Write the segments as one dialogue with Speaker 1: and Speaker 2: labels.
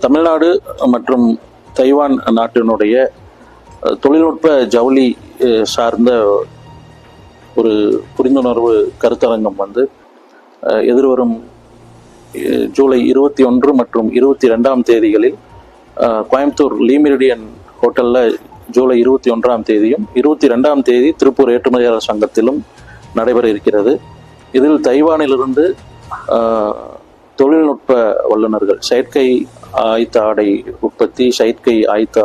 Speaker 1: தமிழ்நாடு மற்றும் தைவான் நாட்டினுடைய தொழில்நுட்ப ஜவுளி சார்ந்த ஒரு புரிந்துணர்வு கருத்தரங்கம் வந்து எதிர்வரும் ஜூலை இருபத்தி ஒன்று மற்றும் இருபத்தி ரெண்டாம் தேதிகளில் கோயம்புத்தூர் லீமிரிடியன் ஹோட்டலில் ஜூலை இருபத்தி ஒன்றாம் தேதியும் இருபத்தி ரெண்டாம் தேதி திருப்பூர் ஏற்றுமதியாளர் சங்கத்திலும் நடைபெற இருக்கிறது. இதில் தைவானிலிருந்து தொழில்நுட்ப வல்லுநர்கள் செயற்கை ஆயத்த ஆடை உற்பத்தி செயற்கை ஆயத்த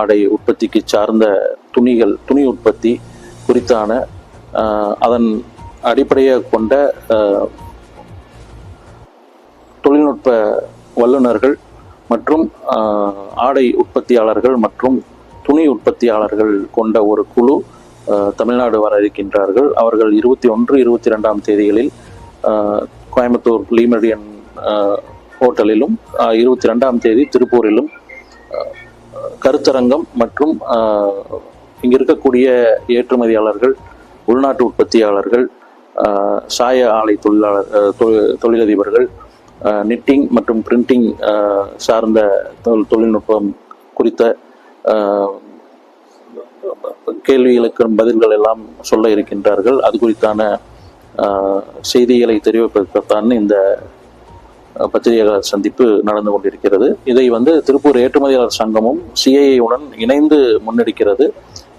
Speaker 1: ஆடை உற்பத்திக்கு சார்ந்த துணிகள் துணி உற்பத்தி குறித்தான அதன் அடிப்படையாக கொண்ட தொழில்நுட்ப வல்லுநர்கள் மற்றும் ஆடை உற்பத்தியாளர்கள் மற்றும் துணி உற்பத்தியாளர்கள் கொண்ட ஒரு குழு தமிழ்நாடு வர இருக்கின்றார்கள். அவர்கள் இருபத்தி ஒன்று இருபத்தி ரெண்டாம் தேதிகளில் கோயம்புத்தூர் லீமெடியன் ஹோட்டலிலும் இருபத்தி ரெண்டாம் தேதி திருப்பூரிலும் கருத்தரங்கம் மற்றும் இங்கே இருக்கக்கூடிய ஏற்றுமதியாளர்கள் உள்நாட்டு உற்பத்தியாளர்கள் சாய ஆலை தொழிலாளர் தொழிலதிபர்கள் நிட்டிங் மற்றும் பிரிண்டிங் சார்ந்த தொழில்நுட்பம் குறித்த ஆஹ் கேள்விகளுக்கு பதில்கள் எல்லாம் சொல்ல இருக்கின்றார்கள். அது குறித்தான செய்திகளை தெரிவிப்பதற்கான இந்த பத்திரிகையாளர் சந்திப்பு நடந்து கொண்டிருக்கிறது. இதை வந்து திருப்பூர் ஏற்றுமதியாளர் சங்கமும் சிஐஐ இணைந்து முன்னெடுக்கிறது.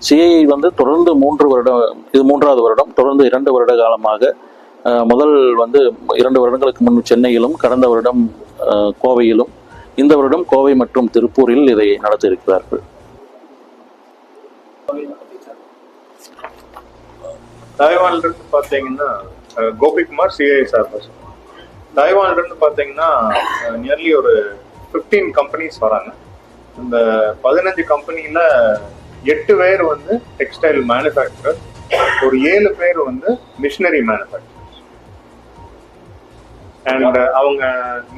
Speaker 1: சிஐஐ வந்து தொடர்ந்து மூன்று வருடம் இது மூன்றாவது வருடம் தொடர்ந்து இரண்டு வருட காலமாக முதல் வந்து இரண்டு வருடங்களுக்கு முன் சென்னையிலும் கடந்த வருடம் கோவையிலும் இந்த வருடம் கோவை மற்றும் திருப்பூரில் இதை நடத்த இருக்கிறார்கள்
Speaker 2: பார்த்தீங்கன்னா இருந்து கோபிகுமார் சிஐ சார் தாய்வான்ல பார்த்தீங்கன்னா நியர்லி ஒரு 15 கம்பெனிஸ் வராங்க. இந்த பதினஞ்சு கம்பெனியில் எட்டு பேர் வந்து டெக்ஸ்டைல் மேனுஃபேக்சரர் ஒரு ஏழு பேர் வந்து மிஷினரி மேனுஃபேக்சரர் அண்ட் அவங்க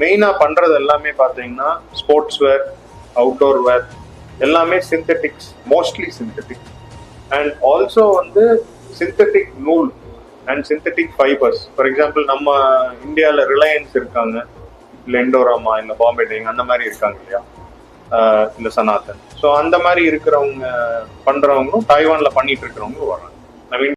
Speaker 2: மெயினாக பண்ணுறது எல்லாமே பார்த்தீங்கன்னா ஸ்போர்ட்ஸ் வேர் அவுட்டோர் வேர் எல்லாமே synthetics mostly synthetic and also வந்து சிந்தட்டிக் நூல் and synthetic fibres for example நம்ம இந்தியாவில் ரிலையன்ஸ் இருக்காங்க. இல்லை இண்டோராமா இல்லை பாம்பே டைங் அந்த மாதிரி இருக்காங்க இல்லையா? ஆஹ் இல்லை சனாதன். ஸோ அந்த மாதிரி இருக்கிறவங்க பண்றவங்களும் தைவான்ல பண்ணிட்டு இருக்கிறவங்களும் வராங்க நவீன்